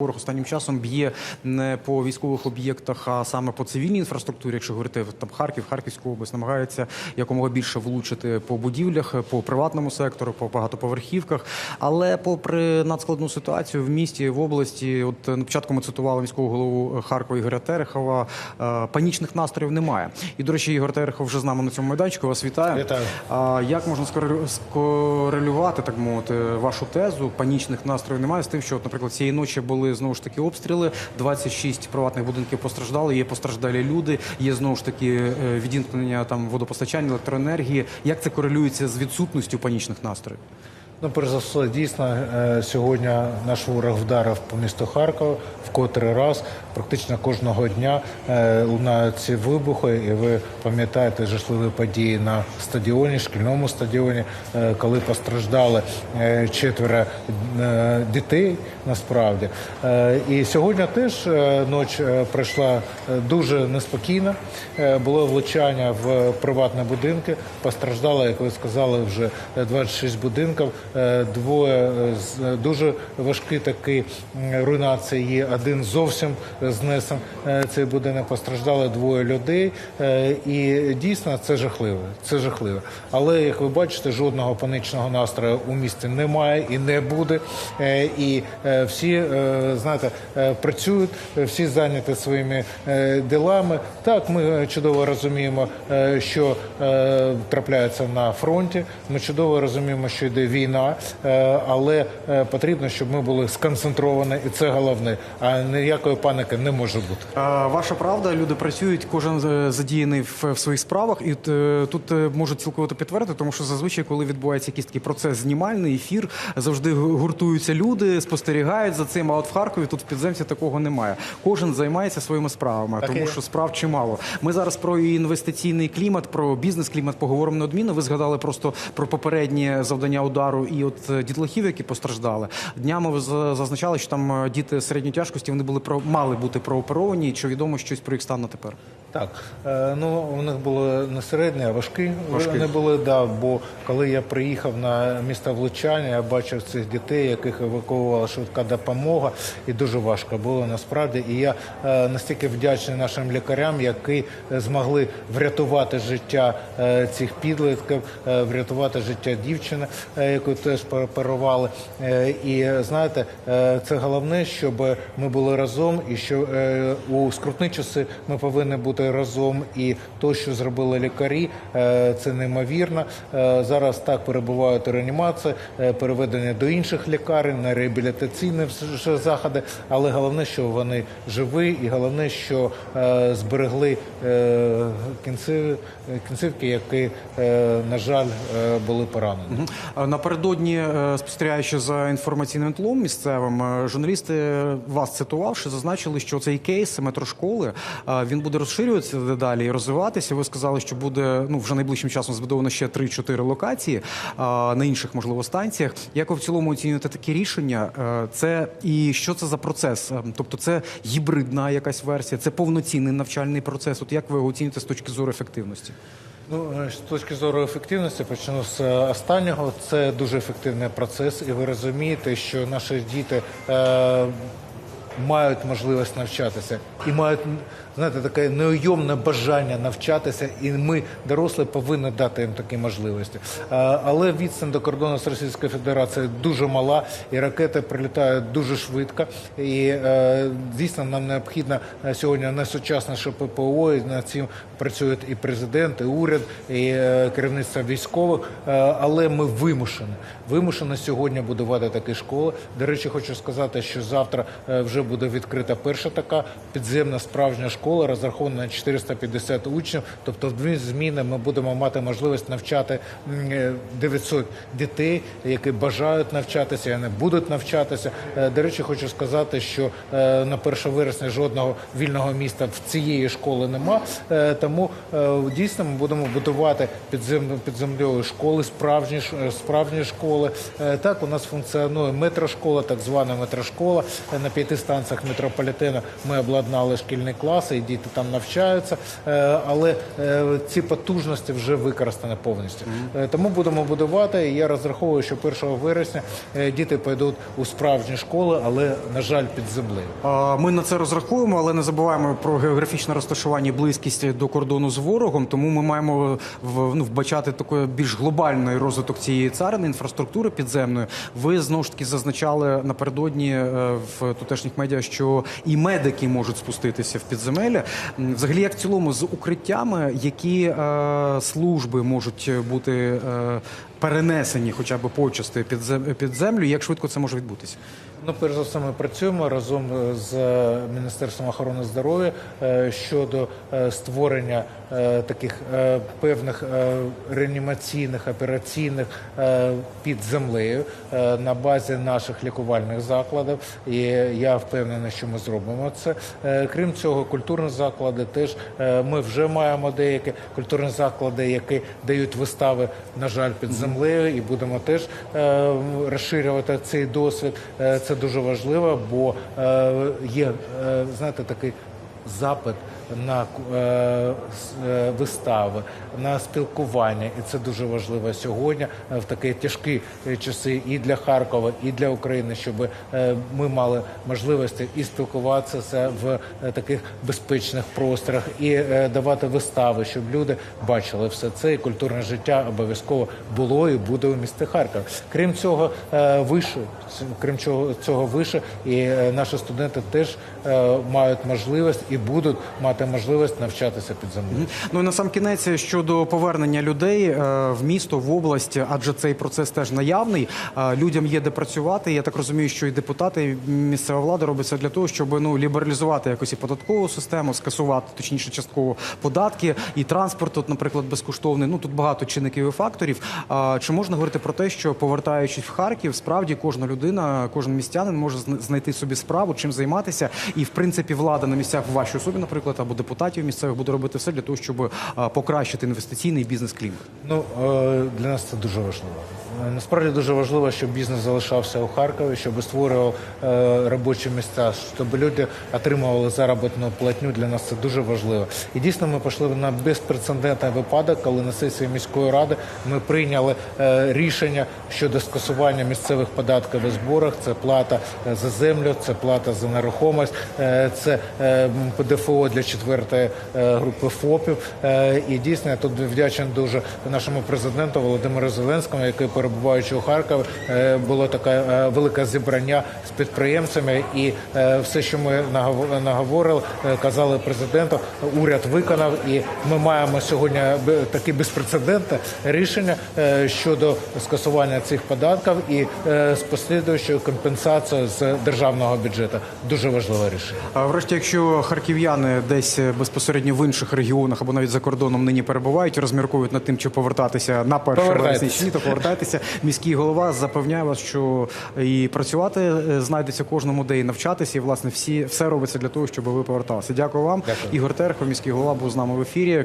Ворог останнім часом б'є не по військових об'єктах, а саме по цивільній інфраструктурі. Якщо говорити там Харків, Харківську область, намагається якомога більше влучити по будівлях, по приватному сектору, по багатоповерхівках. Але попри надскладну ситуацію в місті, в області, от на початку ми цитували міського голову Харкова Ігоря Терехова. е, Панічних настроїв немає. І до речі, Ігор Терехов вже з нами на цьому майданчику. Вас вітаю. Вітаю. А як можна скоре- скорелювати, так мовити, вашу тезу? Панічних настроїв немає з тим, що, наприклад, цієї ночі були знову ж таки обстріли. 26 приватних будинків постраждали. Є постраждалі люди. Є знову ж таки е, відімкнення там водопостачання, електроенергії. Як це корелюється з відсутністю панічних настроїв? Ну, перш за все, дійсно, е, сьогодні наш ворог вдарив по місту Харкова в котрий раз. Практично кожного дня е, лунають ці вибухи, і ви пам'ятаєте жахливі події на стадіоні, шкільному стадіоні, е, коли постраждали четверо дітей. Насправді, і сьогодні теж ніч пройшла дуже неспокійно. Було влучання в приватні будинки. Постраждало, як ви сказали, вже е, 26 будинків. Е, Двоє е, з е, дуже важкі такі руйнації. Є один зовсім знесен цей будинок. Постраждали двоє людей. І дійсно це жахливо. Це жахливо. Але як ви бачите, жодного панічного настрою у місті немає і не буде. І всі знаєте працюють, всі зайняті своїми ділами. Так, ми чудово розуміємо, що трапляється на фронті. Ми чудово розуміємо, що йде війна, е, але е, потрібно, щоб ми були сконцентровані, і це головне. А ніякої паніки не може бути. Ваша правда, люди працюють, кожен е, задіяний в, своїх справах, і е, тут е, можуть цілковито підтвердити, тому що зазвичай, коли відбувається якийсь такий процес знімальний, ефір, завжди гуртуються люди, спостерігають за цим. А от в Харкові тут в підземці такого немає. Кожен займається своїми справами, Так тому що справ чимало. Ми зараз про інвестиційний клімат, про бізнес-клімат поговоримо неодмінно. Ви згадали просто про попереднє завдання удару і от е, дітлахів, які постраждали. Днями зазначали, що там е, діти середньої тяжкості вони були про мали бути прооперовані. Чи відомо щось про їх стан на тепер? Так, е, ну у них були не середні, а важкі. Важкі. Вони були, да. Бо коли я приїхав на місце влучання, я бачив цих дітей, яких евакуювала швидка допомога, і дуже важко було насправді. І я е, настільки вдячний нашим лікарям, які змогли врятувати життя е, цих підлітків, врятувати життя дівчини, яку теж прооперували. І знаєте, це головне, щоб ми були разом, і що у скрутні часи ми повинні бути разом. І то, що зробили лікарі, е, це неймовірно. Е, Зараз так перебувають реанімації, е, переведення до інших лікарень на реабілітаційні заходи. Але головне, що вони живі, і головне, що зберегли кінцівки, які, на жаль, були поранені. Напередодні, спостерігаючи за інформаційним тлом місцевим, журналісти вас цитувавши, зазначили, що цей кейс метрошколи він буде розширюватися дедалі і розвиватися. Ви сказали, що буде ну вже найближчим часом збудовано ще 3-4 локації е, на інших можливо станціях. Як ви в цілому оцінюєте такі рішення? Е, Це і що це за процес? Е, Тобто, це гібридна якась версія, це повноцінний навчальний процес. От як ви його оцінюєте з точки зору ефективності? Ну, е, з точки зору ефективності, почну з останнього. Це дуже ефективний процес, і ви розумієте, що наші діти е, мають можливість навчатися і мають знаєте, таке неуйомне бажання навчатися, і ми, дорослі, повинні дати їм такі можливості. Але відстань до кордону з Російською Федерацією дуже мала, і ракети прилітають дуже швидко. І е, дійсно нам необхідно е, сьогодні найсучасніше ППО, і над цим працюють і президент, і уряд, і е, керівництво військових. Але ми вимушені. Вимушені сьогодні будувати такі школи. До речі, хочу сказати, що завтра вже буде відкрита перша така підземна справжня школа, розрахована на 450 учнів. Тобто, в дві зміни ми будемо мати можливість навчати м, е, 900 дітей, які бажають навчатися, і вони будуть навчатися. Е, До речі, хочу сказати, що е, на 1 вересня жодного вільного міста в цієї школи нема. Тому дійсно ми будемо будувати підземну під землею школи, справжні справжні школи. Так у нас функціонує метрошкола, так звана метрошкола на п'яти станціях метрополітену ми обладнали шкільні класи, і діти там навчаються. Е, Але е, ці потужності вже використані повністю. Е, Тому будемо будувати. І я розраховую, що 1 вересня діти пойдуть у справжні школи, але на жаль, під землею. Ми на це розраховуємо, але не забуваємо про географічне розташування і близькість до кордону з ворогом. Тому ми маємо ну, вбачати такий більш глобальний розвиток цієї царини, інфраструктури підземної. Ви знову ж таки зазначали напередодні в тутешніх медіа, що і медики можуть спуститися в підземелля. Взагалі, як в цілому, з укриттями, які е, служби можуть бути е, перенесені, хоча б почасти під під землю, як швидко це може відбутися? Ну, перш за все, ми працюємо разом з Міністерством охорони здоров'я е, щодо е, створення таких е, певних е, реанімаційних операційних е, під землею е, на базі наших лікувальних закладів. І я впевнений, що ми зробимо це. Е, Крім цього, культурні заклади теж е, ми вже маємо деякі культурні заклади, які дають вистави, на жаль, під землею, і будемо теж е, розширювати цей досвід. Е, Це дуже важливо, бо е, є е, знаєте такий запит на е, е, вистави, на спілкування, і це дуже важливо сьогодні е, в такі тяжкі часи і для Харкова, і для України, щоб ми мали можливості і спілкуватися в таких безпечних просторах, і давати вистави, щоб люди бачили все це. І культурне життя обов'язково було і буде у місті Харків. Крім цього, вище, крім цього, цього вище, і наші студенти теж мають можливість і будуть мати можливість навчатися під землею. Ну і на сам кінець щодо повернення людей е, в місто, в область, адже цей процес теж наявний. Е, Людям є де працювати. Я так розумію, що і депутати, і місцева влада робить все для того, щоб ну лібералізувати якось і податкову систему, скасувати точніше частково податки і транспорт, от, наприклад, безкоштовний. Ну тут багато чинників і факторів. Чи можна говорити про те, що повертаючись в Харків, справді кожна людина, кожен містянин може знайти собі справу, чим займатися, і в принципі влада на місцях в вашій особі, наприклад, або депутатів місцевих буде робити все для того, щоб покращити інвестиційний бізнес-клімат. Ну е, для нас це дуже важливо. Е, Насправді дуже важливо, щоб бізнес залишався у Харкові, щоб створював е, робочі місця, щоб люди отримували заробітну платню. Для нас це дуже важливо. І дійсно ми пішли на безпрецедентний випадок, коли на сесії міської ради ми прийняли рішення щодо скасування місцевих податків і зборах. Це плата за землю, це плата за нерухомість, це ПДФО для четвертої е, групи ФОПів. Е, І дійсно я тут вдячний дуже нашому президенту Володимиру Зеленському, який перебуваючи у Харкові, е, було таке велике зібрання з підприємцями, і все, що ми нагов- наговорили, казали президенту, уряд виконав, і ми маємо сьогодні таке безпрецедентне рішення щодо скасування цих податків і з послідуючою компенсацією з державного бюджету. Дуже важливе рішення. А врешті, якщо харків'яни десь е, безпосередньо в інших регіонах або навіть за кордоном нині перебувають, розмірковують над тим, чи повертатися на перше вересня чи ні, то повертайтеся. Міський голова запевняє вас, що і працювати е, знайдеться кожному де і навчатися, і власне всі все робиться для того, щоб ви поверталися. Дякую вам. Дякую. Ігор Терхов, міський голова, був з нами в ефірі.